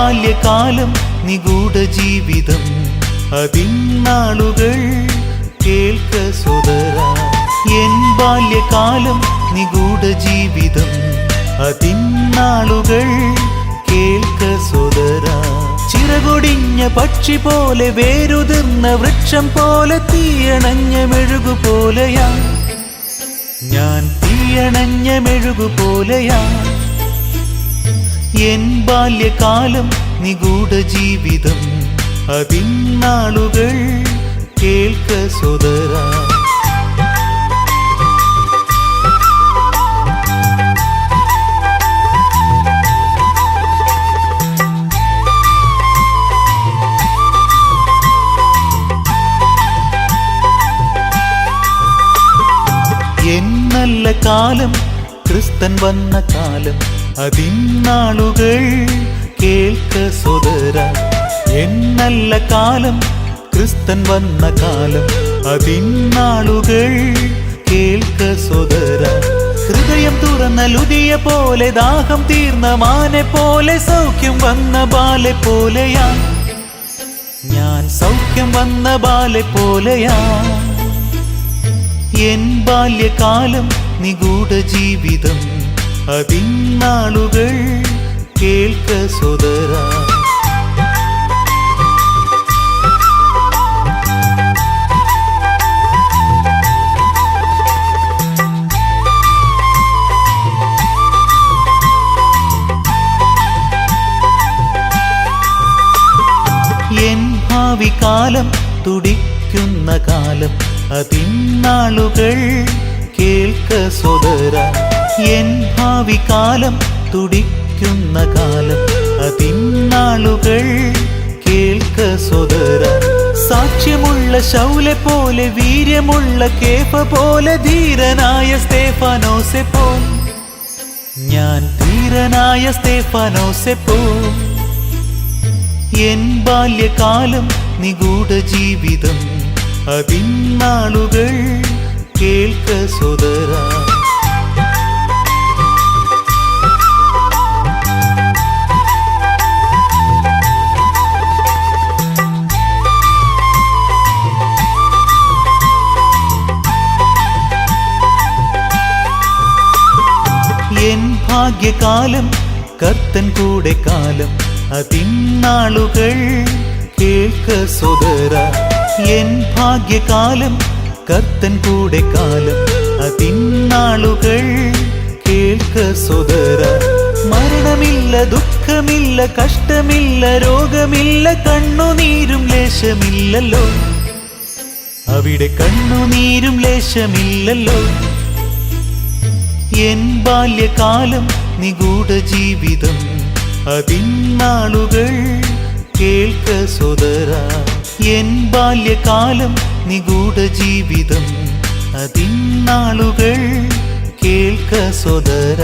ബാല്യകാലം നിഗൂഢ ജീവിതം. അതിന്നാളുകൾ കേൾക്ക സുതര എൻ ബാല്യകാലം നിഗൂഢ ജീവിതം. അതിന്നാളുകൾ കേൾക്ക സുതര ചിറകൊടിഞ്ഞ പക്ഷി പോലെ വേരുതിർന്ന വൃക്ഷം പോലെ തീയണഞ്ഞ മെഴുകു പോലെയാ. ഞാൻ തീയണഞ്ഞ മെഴുകു പോലെയാ. എൻ ബാല്യകാലം നിഗൂഢ ജീവിതം. അതിന്നാളുകൾ കേൾക്ക സുതര എന്നല്ല നല്ല കാലം ക്രിസ്തൻ വന്ന കാലം അതിന്നാളുകൾ കേൾക്ക സുതര എന്നല്ല കാലം ക്രിസ്തൻ വന്ന കാലം. അതിന്നാളുകൾ കേൾക്ക സുതര ഹൃദയം തുറന്ന ലുതിയ പോലെ ദാഹം തീർന്ന മാനെ പോലെ സൗഖ്യം വന്ന ബാലെ പോലെയാ. ഞാൻ സൗഖ്യം വന്ന ബാലെ പോലെയാ. എൻ ബാല്യകാലം നിഗൂഢ ജീവിതം. അതിന്നാളുകൾ കേൾക്ക സുതര എൻ തുടിക്കുന്ന കാലം അതിന്നാളുകൾ കേൾക്ക സോദര എൻ ഭാവി കാലം തുടിക്കുന്ന കാലം. അതിന്നാളുകൾ കേൾക്ക സുതര സാക്ഷ്യമുള്ള ശൗലെ പോലെ വീര്യമുള്ള കേഫ പോലെ ധീരനായ സ്തേഫാനോസെ പോ. ഞാൻ ധീരനായ സ്തേഫാനോസെ പോ. എൻ ബാല്യകാലം നിഗൂഢ ജീവിതം. അതിന്നാളുകൾ കേൾക്ക സോദര എൻ ഭാഗ്യകാലം കർത്തൻ കൂടെ കാലം. അതിന്നാളുകൾ കേൾക്ക സോദര എൻ ഭാഗ്യകാലം കർത്തൻ കൂടെ കാലം. അതിന്നാളുകൾ കേൾക്ക സോദര മരണമില്ല ദുഃഖമില്ല കഷ്ടമില്ല രോഗമില്ല കണ്ണുനീരും ലേശമില്ലല്ലോ. അവിടെ കണ്ണുനീരും ലേശമില്ലല്ലോ. എൻ ബാല്യകാലം നിഗൂഢ ജീവിതം. അതിന്നാളുകൾ കേൾക്ക സോദര എൻ ബാല്യകാലം നിഗൂഢ ജീവിതം. അതിന്നാളുകൾ കേൾക്ക സോദര